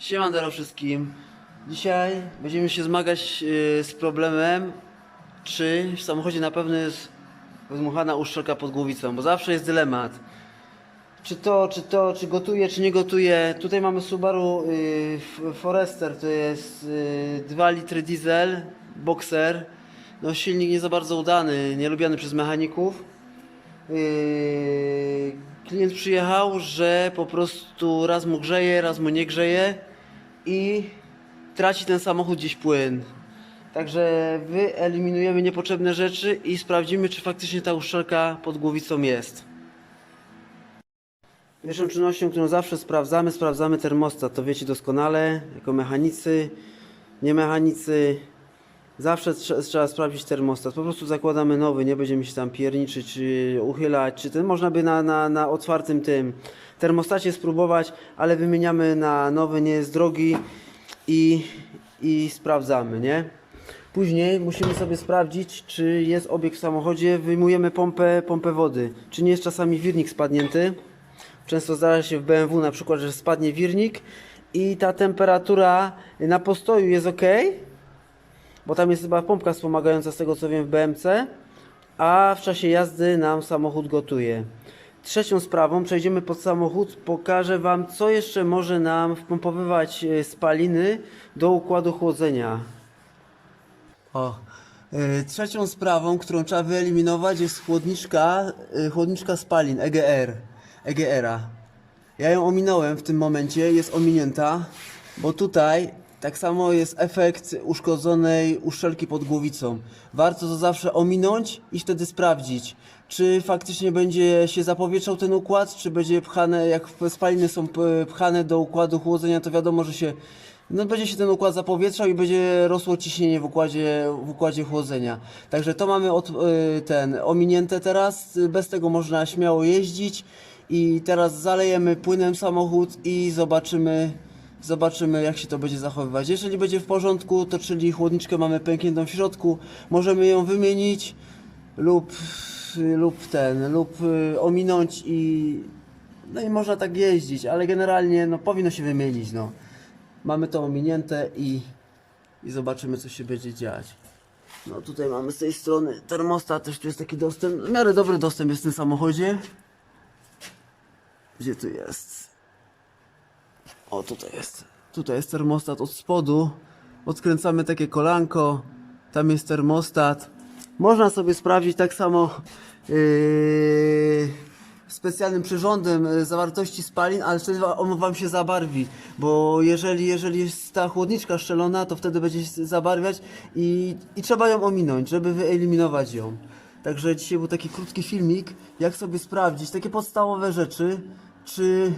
Siemandero wszystkim. Dzisiaj będziemy się zmagać yy, z problemem, czy w samochodzie na pewno jest rozmuchana uszczelka pod głowicą, bo zawsze jest dylemat. Czy to, czy to, czy gotuje, czy nie gotuje. Tutaj mamy Subaru F- Forester, to jest yy, 2 litry diesel, boxer. No silnik nie za bardzo udany, nielubiany przez mechaników. Klient przyjechał, że po prostu raz mu grzeje, raz mu nie grzeje i traci ten samochód gdzieś płyn. Także wyeliminujemy niepotrzebne rzeczy i sprawdzimy, czy faktycznie ta uszczelka pod głowicą jest. Pierwszą czynnością, którą zawsze sprawdzamy, sprawdzamy termostat. To wiecie doskonale, jako mechanicy, nie mechanicy. Zawsze trze- trzeba sprawdzić termostat. Po prostu zakładamy nowy, nie będziemy się tam pierniczyć, czy uchylać, czy ten. Można by na, na, na otwartym tym termostacie spróbować, ale wymieniamy na nowy, nie jest drogi i, i sprawdzamy, nie? Później musimy sobie sprawdzić, czy jest obieg w samochodzie. Wyjmujemy pompę, pompę wody. Czy nie jest czasami wirnik spadnięty. Często zdarza się w BMW na przykład, że spadnie wirnik i ta temperatura na postoju jest ok, bo tam jest chyba pompka wspomagająca z tego co wiem w BMC, a w czasie jazdy nam samochód gotuje. Trzecią sprawą przejdziemy pod samochód, pokażę Wam co jeszcze może nam wpompowywać e, spaliny do układu chłodzenia. O, e, trzecią sprawą, którą trzeba wyeliminować jest chłodniczka, e, chłodniczka spalin EGR, EGR-a. Ja ją ominąłem w tym momencie, jest ominięta, bo tutaj tak samo jest efekt uszkodzonej uszczelki pod głowicą. Warto to zawsze ominąć i wtedy sprawdzić, czy faktycznie będzie się zapowietrzał ten układ, czy będzie pchane, jak spaliny są pchane do układu chłodzenia, to wiadomo, że się no będzie się ten układ zapowietrzał i będzie rosło ciśnienie w układzie, w układzie chłodzenia. Także to mamy od, y, ten ominięte teraz, bez tego można śmiało jeździć i teraz zalejemy płynem samochód i zobaczymy, zobaczymy jak się to będzie zachowywać. Jeżeli będzie w porządku, to czyli chłodniczkę mamy pękniętą w środku, możemy ją wymienić lub, lub ten, lub y, ominąć i no i można tak jeździć, ale generalnie no powinno się wymienić, no. Mamy to ominięte i, i zobaczymy co się będzie dziać. No tutaj mamy z tej strony termostat, też tu jest taki dostęp, w miarę dobry dostęp jest w tym samochodzie. Gdzie tu jest? O, tutaj jest. Tutaj jest termostat od spodu. Odkręcamy takie kolanko. Tam jest termostat. Można sobie sprawdzić tak samo yy, specjalnym przyrządem yy, zawartości spalin, ale wtedy on wam się zabarwi, bo jeżeli, jeżeli jest ta chłodniczka szczelona, to wtedy będzie się zabarwiać i, i trzeba ją ominąć, żeby wyeliminować ją. Także dzisiaj był taki krótki filmik, jak sobie sprawdzić takie podstawowe rzeczy, czy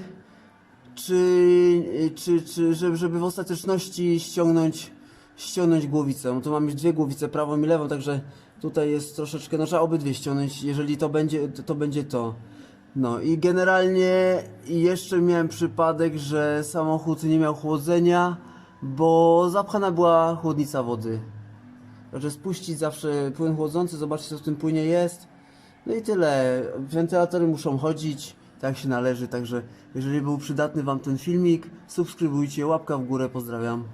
czy, czy, czy żeby, w ostateczności ściągnąć, ściągnąć głowicę. Tu już dwie głowice, prawą i lewą, także tutaj jest troszeczkę, no trzeba obydwie ściągnąć, jeżeli to będzie to, to będzie to. No i generalnie jeszcze miałem przypadek, że samochód nie miał chłodzenia, bo zapchana była chłodnica wody. Także spuścić zawsze płyn chłodzący, zobaczyć co w tym płynie jest. No i tyle. Wentylatory muszą chodzić, tak się należy. Także jeżeli był przydatny Wam ten filmik, subskrybujcie, łapka w górę, pozdrawiam.